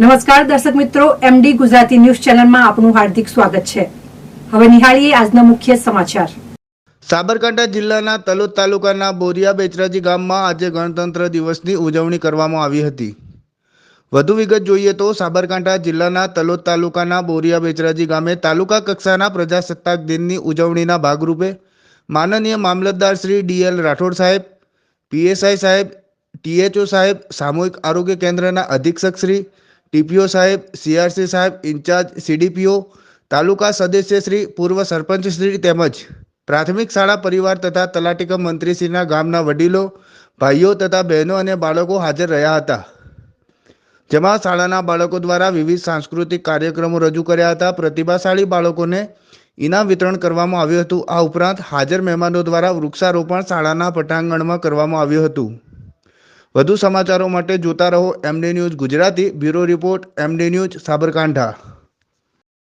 નમસ્કાર, દર્શક મિત્રો એમડી ગુજરાતી ન્યૂઝ ચેનલમાં આપનું હાર્દિક સ્વાગત છે. હવે નિહાળીએ આજના મુખ્ય સમાચાર. સાબરકાંઠા જિલ્લાના તલોદ તાલુકાના બોરિયા બેચરાજી ગામમાં આજે ગણતંત્ર દિવસની ઉજવણી કરવામાં આવી હતી. વધુ વિગત જોઈએ તો સાબરકાંઠા જિલ્લાના તલોદ તાલુકાના બોરિયા બેચરાજી ગામે તાલુકા કક્ષાના પ્રજાસત્તાક દિનની ઉજવણીના ભાગરૂપે માનનીય મામલતદાર શ્રી ડીએલ રાઠોડ સાહેબ પીએસઆઈ સાહેબ ટીએચઓ સાહેબ, સામૂહિક આરોગ્ય કેન્દ્રના અધિક્ષક શ્રી ટીપીઓ સાહેબ, સીઆરસી સાહેબ, ઇન્ચાર્જ, સીડીપીઓ, તાલુકા સદસ્ય શ્રી, પૂર્વ સરપંચ શ્રી તેમજ પ્રાથમિક શાળા પરિવાર તથા તલાટીકમ મંત્રીશ્રીના ગામના વડીલો, ભાઈઓ તથા બહેનો અને બાળકો હાજર રહ્યા હતા. જેમાં શાળાના બાળકો દ્વારા વિવિધ સાંસ્કૃતિક કાર્યક્રમો રજૂ કર્યા હતા. પ્રતિભાશાળી બાળકોને ઇનામ વિતરણ કરવામાં આવ્યું હતું. આ ઉપરાંત હાજર મહેમાનો દ્વારા વૃક્ષારોપણ શાળાના પટાંગણમાં કરવામાં આવ્યું હતું. વધુ સમાચારો માટે જોતા રહો MD news Gujarati bureau report MD news Sabarkantha.